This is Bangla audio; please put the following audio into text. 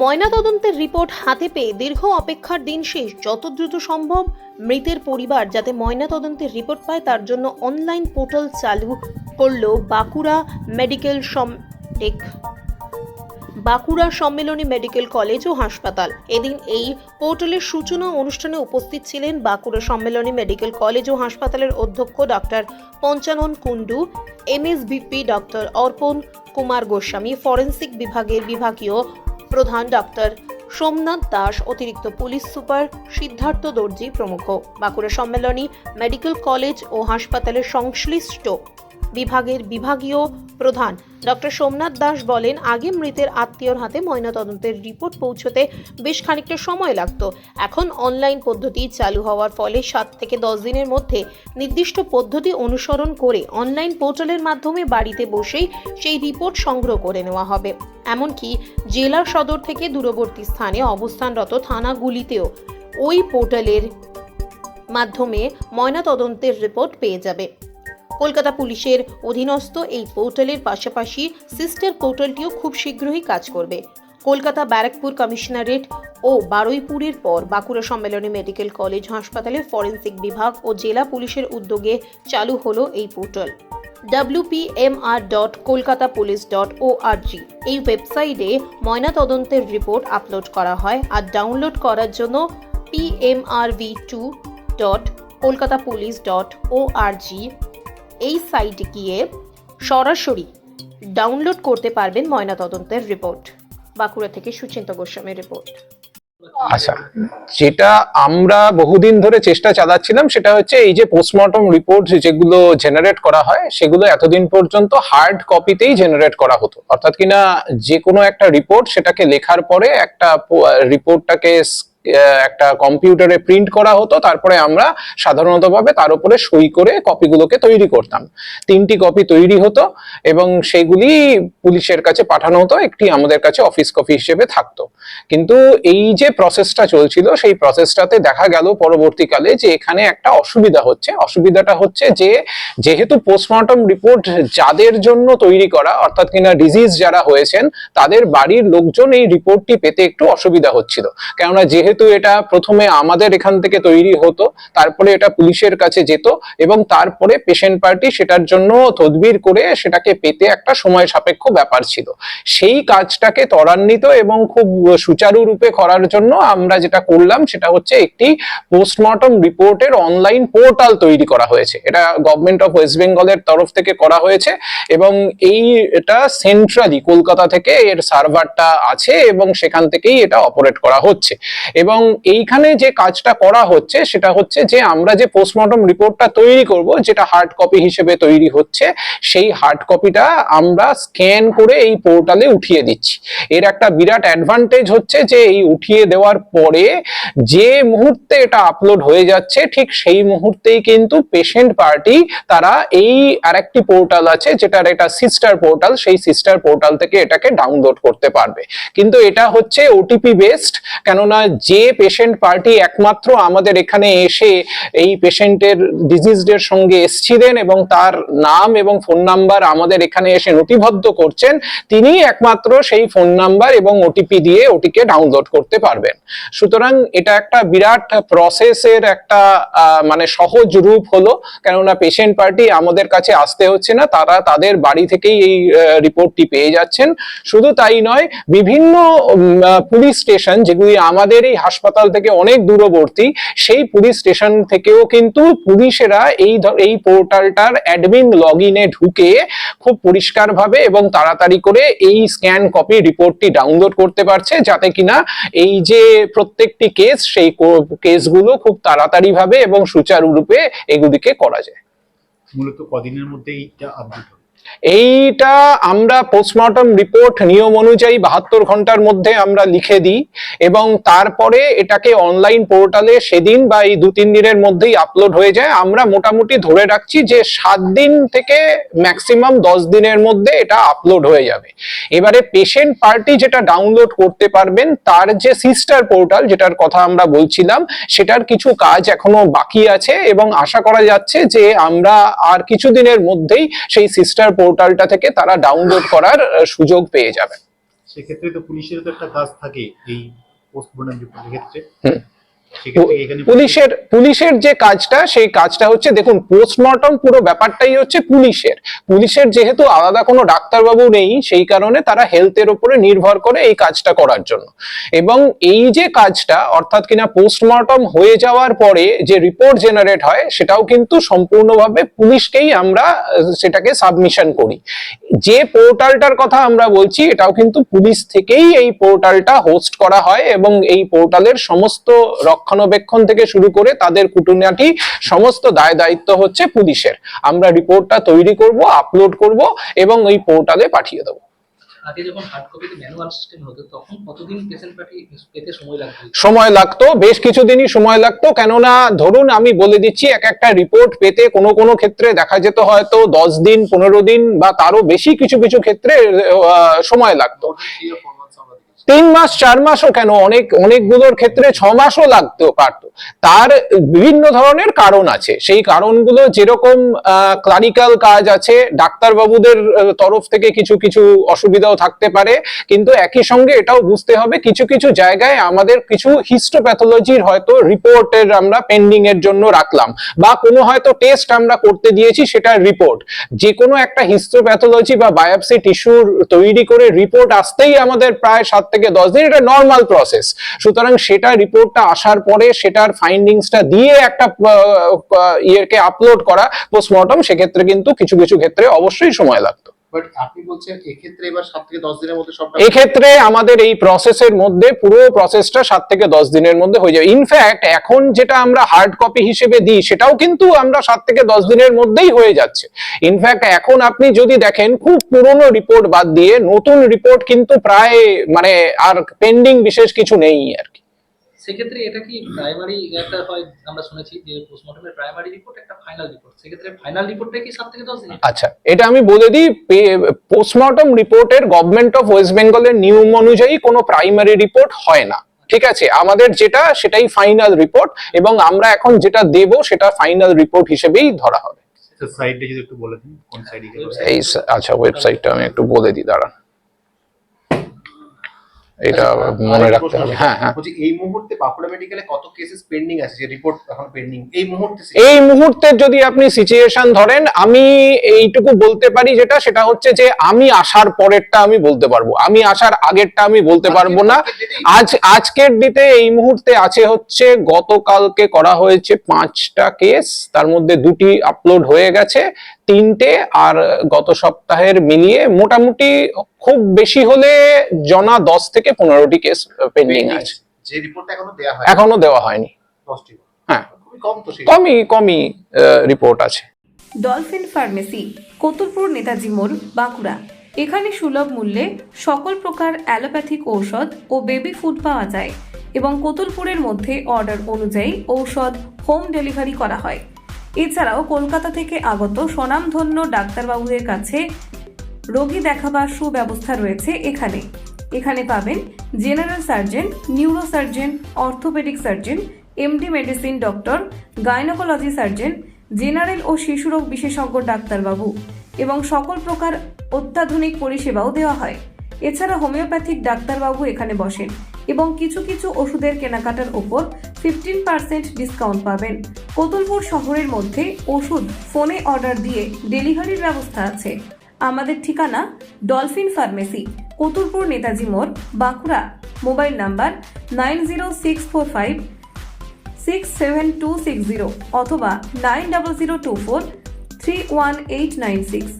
ময়নাতদন্তের রিপোর্ট হাতে পেয়ে দীর্ঘ অপেক্ষার দিন শেষ, যত দ্রুত সম্ভব মৃতের পরিবার যাতে ময়নাতদন্তের রিপোর্ট পায়, তার জন্য অনলাইন পোর্টাল চালু করল বাঁকুড়া মেডিকেল সমটেক বাঁকুড়া সম্মেলনী মেডিকেল কলেজ ও হাসপাতাল। এদিন এই পোর্টালের সূচনা অনুষ্ঠানে উপস্থিত ছিলেন বাঁকুড়া সম্মেলনী মেডিকেল কলেজ ও হাসপাতালের অধ্যক্ষ doctor Panchanan Kundu MSVP doctor Arpan Kumar Goswami, forensic বিভাগের বিভাগীয় প্রধান ডাক্তার। সোমনাথ দাস, অতিরিক্ত পুলিশ সুপার সিদ্ধার্থ দর্জি প্রমুখ। বাঁকুড়া সম্মেলনী, মেডিকেল কলেজ ও হাসপাতালের সংশ্লিষ্ট বিভাগের বিভাগীয় প্রধান। ডক্টর সোমনাথ দাস বলেন, আগে মৃতের আত্মীয়র হাতে ময়নাতদন্তের রিপোর্ট পৌঁছতে বেশ খানিকটা সময় লাগতো। এখন অনলাইন পদ্ধতি চালু হওয়ার ফলে সাত থেকে দশ দিনের মধ্যে নির্দিষ্ট পদ্ধতি অনুসরণ করে অনলাইন পোর্টালের মাধ্যমে বাড়িতে বসেই সেই রিপোর্ট সংগ্রহ করে নেওয়া হবে। এমনকি জেলা সদর থেকে দূরবর্তী স্থানে অবস্থানরত থানাগুলিতেও ওই পোর্টালের মাধ্যমে ময়নাতদন্তের রিপোর্ট পেয়ে যাবে। কলকাতা পুলিশের অধীনস্থ এই পোর্টালের পাশাপাশি সিস্টার পোর্টালটিও খুব শীঘ্রই কাজ করবে। কলকাতা ব্যারাকপুর কমিশনারেট ও বারুইপুরের পর বাঁকুড়া সম্মেলনী মেডিকেল কলেজ, হাসপাতালে ফরেন্সিক বিভাগ ও জেলা পুলিশের উদ্যোগে চালু হলো এই portal. WPMR dot Kolkata police dot ORG এই ওয়েবসাইটে ময়নাতদন্তের রিপোর্ট আপলোড করা হয় আর ডাউনলোড করার জন্য PMRV two dot Kolkata police dot ORG এই সাইটে গিয়ে সরাসরি ডাউনলোড করতে পারবেন ময়নাতদন্তের রিপোর্ট, বাঁকুড়া থেকে সুচিন্ত গোস্বামীর রিপোর্ট। আচ্ছা যেটা আমরা বহুদিন ধরে চেষ্টা চালাচ্ছিলাম, সেটা হচ্ছে এই যে পোস্টমর্টম রিপোর্ট যেগুলো জেনারেট করা হয়, সেগুলো এতদিন পর্যন্ত হার্ড কপিতেই জেনারেট করা হতো। অর্থাৎ কিনা যে কোনো একটা রিপোর্ট সেটাকে লেখার পরে একটা রিপোর্টটাকে একটা কম্পিউটারে প্রিন্ট করা হতো, তারপরে আমরা সাধারণত ভাবে তার উপরে সই করে কপিগুলোকে তৈরি করতাম। তিনটি কপি তৈরি হতো এবং সেগুলি পুলিশের কাছে পাঠানো হতো, একটি আমাদের কাছে অফিস কপি হিসেবে থাকতো। কিন্তু এই যে প্রসেসটা চলছিল, সেই প্রসেসটাতে দেখা গেল পরবর্তীকালে যে এখানে একটা অসুবিধা হচ্ছে। অসুবিধাটা হচ্ছে যে, যেহেতু পোস্টমর্টম রিপোর্ট যাদের জন্য তৈরি করা, অর্থাৎ কিনা ডিজিজ যারা হয়েছেন, তাদের বাড়ির লোকজন এই রিপোর্টটি পেতে একটু অসুবিধা হচ্ছিল। কেননা যেহেতু এটা প্রথমে আমাদের এখান থেকে তৈরি হতো, তারপরে এটা পুলিশের কাছে যেত এবং তারপরে পেশেন্ট পার্টি সেটার জন্য তদবির করে সেটাকে পেতে একটা সময় সাপেক্ষ ব্যাপার ছিল। সেই কাজটাকে ত্বরান্বিত এবং খুব সুচারুরূপে করার জন্য আমরা যেটা করলাম সেটা হচ্ছে একটি পোস্টমর্টম রিপোর্টের অনলাইন পোর্টাল তৈরি করা হয়েছে। এটা গভর্নমেন্ট অফ ওয়েস্ট বেঙ্গলের তরফ থেকে করা হয়েছে এবং এই এটা সেন্ট্রালি কলকাতা থেকে এর সার্ভারটা আছে এবং সেখান থেকেই এটা অপারেট করা হচ্ছে। এবং এইখানে যে কাজটা করা হচ্ছে, সেটা হচ্ছে যে আমরা যে পোস্টমর্টম রিপোর্টটা তৈরি করব, যেটা হার্ড কপি হিসেবে তৈরি হচ্ছে, সেই হার্ড কপিটা আমরা স্ক্যান করে এই পোর্টালে উঠিয়ে দিচ্ছি। এর একটা বিরাট অ্যাডভান্টেজ হচ্ছে যে এই উঠিয়ে দেওয়ার পরে যে মুহূর্তে এটা আপলোড হয়ে যাচ্ছে, ঠিক সেই মুহূর্তেই কিন্তু পেশেন্ট পার্টি তারা এই আরেকটি পোর্টাল আছে, যেটার এটা সিস্টার পোর্টাল সেই সিস্টার পোর্টাল থেকে এটাকে ডাউনলোড করতে পারবে। কিন্তু এটা হচ্ছে ওটিপি বেসড কেননা যে পেশেন্ট পার্টি একমাত্র আমাদের এখানে এসে এই পেশেন্টের ডিজিজদের সঙ্গে এসছিলেন এবং তার নাম এবং ফোন নাম্বার আমাদের এখানে এসে নথিবদ্ধ করছেন তিনি একমাত্র সেই ফোন নাম্বার এবং ওটিপি দিয়ে ওটিকে ডাউনলোড করতে পারবেন। সুতরাং এটা একটা বিরাট প্রসেসের একটা মানে সহজ রূপ হলো, কেননা পেশেন্ট পার্টি আমাদের কাছে আসতে হচ্ছে না, তারা তাদের বাড়ি থেকেই এই রিপোর্টটি পেয়ে যাচ্ছেন। শুধু তাই নয়, বিভিন্ন পুলিশ স্টেশন যেগুলি আমাদের এই হাসপাতাল থেকে অনেক দূরবর্তী, সেই পুলিশ স্টেশন থেকেও কিন্তু পুলিশেরা এই এই পোর্টালটার অ্যাডমিন লগ ঢুকে খুব পরিষ্কারভাবে এবং তাড়াতাড়ি করে এই স্ক্যান কপি রিপোর্টটি ডাউনলোড করতে পারছে, যাতে কিনা এই যে প্রত্যেকটি কেস, সেই কেসগুলো খুব তাড়াতাড়ি ভাবে এবং সুচারুরূপে এগুলিকে করা যায়। মূলত কদিনের মধ্যে এইটা আপডেট হবে? এইটা আমরা পোস্টমর্টম রিপোর্ট নিয়ম অনুযায়ী বাহাত্তর ঘণ্টার মধ্যে আমরা লিখে দিই এবং তারপরে এটাকে অনলাইন পোর্টালে সেদিন বা এই দু তিন দিনের মধ্যেই আপলোড হয়ে যায়। আমরা মোটামুটি ধরে রাখছি যে সাত দিন থেকে ম্যাক্সিমাম দশ দিনের মধ্যে এটা আপলোড হয়ে যাবে। এবারে পেশেন্ট পার্টি যেটা ডাউনলোড করতে পারবেন, তার যে সিস্টার পোর্টাল যেটার কথা আমরা বলছিলাম, সেটার কিছু কাজ এখনও বাকি আছে এবং আশা করা যাচ্ছে যে আমরা আর কিছুদিনের মধ্যেই সেই সিস্টার পোর্টালটা থেকে তারা ডাউনলোড করার সুযোগ পেয়ে যাবেন সেক্ষেত্রে তো পুলিশের তো একটা কাজ থাকে এই পোস্ট রিপোর্টের ক্ষেত্রে। পুলিশের পুলিশের যে কাজটা সেই কাজটা হচ্ছে দেখুন পোস্টমর্টম পুরো ব্যাপারটাই হচ্ছে পুলিশের। পুলিশের যেহেতু আলাদা কোনো ডাক্তারবাবু নেই সেই কারণে তারা হেলথের উপরে নির্ভর করে এই কাজটা করার জন্য। এবং এই যে কাজটা অর্থাৎ কিনা পোস্টমর্টম হয়ে যাওয়ার পরে যে রিপোর্ট জেনারেট হয় সেটাও কিন্তু সম্পূর্ণভাবে পুলিশকেই আমরা সেটাকে সাবমিশন করি। যে পোর্টালটার কথা আমরা বলছি এটাও কিন্তু পুলিশ থেকেই এই পোর্টালটা হোস্ট করা হয় এবং এই পোর্টালের সমস্ত রক্ষণাবেক্ষণ থেকে শুরু করে তাদের কুটুনাটি সমস্ত দায় দায়িত্ব হচ্ছে পুলিশের। আমরা রিপোর্টটা তৈরি করব আপলোড করব এবং এই পোর্টালে পাঠিয়ে দেবো। আগে যখন হার্ড কপিতে ম্যানুয়াল সিস্টেম হতো তখন কতদিন পেশেন্ট পার্টি পেতে সময় লাগতো? সময় লাগতো বেশ কিছুদিনই সময় লাগতো। কেননা ধরুন আমি বলে দিচ্ছি এক একটা রিপোর্ট পেতে কোনো কোনো ক্ষেত্রে দেখা যেত হয়তো দশ দিন পনেরো দিন বা তারও বেশি কিছু কিছু ক্ষেত্রে সময় লাগতো। তিন মাস, চার মাসও কেন? অনেক, অনেকগুলোর ক্ষেত্রে ছ মাসও লাগতে পারতো। তার বিভিন্ন ধরনের কারণ আছে। সেই কারণগুলো যেরকম ক্লারিক্যাল কাজ আছে, ডাক্তারবাবুদের তরফ থেকে কিছু কিছু অসুবিধাও থাকতে পারে। কিন্তু একই সঙ্গে এটাও বুঝতে হবে, কিছু কিছু জায়গায় আমাদের কিছু হিস্টোপ্যাথোলজির হয়তো রিপোর্টের আমরা পেন্ডিং এর জন্য রাখলাম। বা কোনো হয়তো টেস্ট আমরা করতে দিয়েছি, সেটার রিপোর্ট যে কোনো একটা হিস্টোপ্যাথোলজি বা বায়োপসি টিস্যুর তৈরি করে রিপোর্ট আসতেই আমাদের প্রায় সাত থেকে দশ দিন, এটা নর্মাল প্রসেস সুতরাং সেটা রিপোর্টটা আসার পরে সেটার ফাইন্ডিংসটা দিয়ে একটা ইয়েকে আপলোড করা পোস্টমর্টম সেক্ষেত্রে কিন্তু কিছু কিছু ক্ষেত্রে অবশ্যই সময় লাগতো। বাট আপনি বলছেন এক্ষেত্রে এবার সাত থেকে দশ দিনের মধ্যে সবটা এক্ষেত্রে আমাদের এই প্রসেসের মধ্যে পুরো প্রসেসটা সাত থেকে দশ দিনের মধ্যে হয়ে যাবে। ইনফ্যাক্ট এখন যেটা আমরা হার্ড কপি হিসেবে দিই, সেটাও কিন্তু আমরা সাত থেকে দশ দিনের মধ্যেই হয়ে যাচ্ছে। ইনফ্যাক্ট এখন আপনি যদি দেখেন, খুব পুরনো রিপোর্ট বাদ দিয়ে নতুন রিপোর্ট কিন্তু প্রায় মানে আর পেন্ডিং বিশেষ কিছু নেই আর কি। সেক্ষেত্রে এটা কি প্রাইমারি একটা হয়? আমরা শুনেছি যে পোস্টমর্টমের প্রাইমারি রিপোর্ট একটা ফাইনাল রিপোর্ট সেক্ষেত্রে ফাইনাল রিপোর্টটা কি সাত থেকে দশ দিন? আচ্ছা এটা আমি বলে দিই পোস্টমর্টম রিপোর্টের গভর্নমেন্ট অফ ওয়েস্ট বেঙ্গলের নিয়ম অনুযায়ী কোনো প্রাইমারি রিপোর্ট হয় না। ঠিক আছে? আমাদের যেটা সেটাই ফাইনাল রিপোর্ট এবং আমরা এখন যেটা দেব সেটা ফাইনাল রিপোর্ট হিসেবেই ধরা হবে। সাইডটা যদি একটু বলে দিন কোন সাইডে আচ্ছা ওয়েবসাইটটা আমি একটু বলে দিই দাঁড়ান। এটা মনে রাখতে হবে। হ্যাঁ হ্যাঁ। এই মুহূর্তে বাঁকুড়া মেডিকেলে কত কেসেস পেন্ডিং আছে? যে রিপোর্ট এখন পেন্ডিং এই মুহূর্তে এই মুহূর্তের যদি আপনি সিচুয়েশন ধরেন আমি এইটুকু বলতে পারি যেটা সেটা হচ্ছে যে আমি আসার পরেরটা আমি বলতে পারব। আমি আসার আগেরটা আমি বলতে পারব না। আজ আজকের ডেটে এই মুহূর্তে আছে হচ্ছে গতকালকে করা হয়েছে পাঁচটা কেস তার মধ্যে দুটি আপলোড হয়ে গেছে। তিনটে আর গত সপ্তাহের মিলিয়ে মোটামুটি খুব বেশি হলে জনা দশ থেকে পনেরোটি কেস পেন্ডিং আছে। যে রিপোর্টটা এখনও দেওয়া হয় এখনও দেওয়া হয়নি। হ্যাঁ। খুবই কম তো সেই। কমই কমই রিপোর্ট আছে। ডলফিন ফার্মেসি কতুলপুর নেতাজি মোড় বাঁকুড়া। এখানে সুলভ মূল্যে সকল প্রকার অ্যালোপ্যাথিক ঔষধ ও বেবি ফুড পাওয়া যায় এবং কতুলপুরের মধ্যে অর্ডার অনুযায়ী ঔষধ হোম ডেলিভারি করা হয়। এছাড়াও কলকাতা থেকে আগত স্বনামধন্য ডাক্তারবাবুদের কাছে রোগী দেখাবার সুব্যবস্থা রয়েছে এখানে। এখানে পাবেন general surgeon neuro surgeon orthopaedic surgeon, MD medicine doctor, gynaecology surgeon, general ও শিশুরোগ বিশেষজ্ঞ ডাক্তারবাবু এবং সকল প্রকার অত্যাধুনিক পরিষেবাও দেওয়া হয়। এছাড়া হোমিওপ্যাথিক ডাক্তারবাবু এখানে বসেন এবং কিছু কিছু ওষুধের কেনাকাটার ওপর ফিফটিন পার্সেন্ট ডিসকাউন্ট পাবেন। কতুলপুর শহরের মধ্যে ওষুধ ফোনে অর্ডার দিয়ে ডেলিভারির ব্যবস্থা আছে। আমাদের ঠিকানা ডলফিন ফার্মেসি কোতুলপুর নেতাজি মোড়, Bankura. Mobile number nine zero six four five six seven two six zero অথবা nine double zero two four three one eight nine six.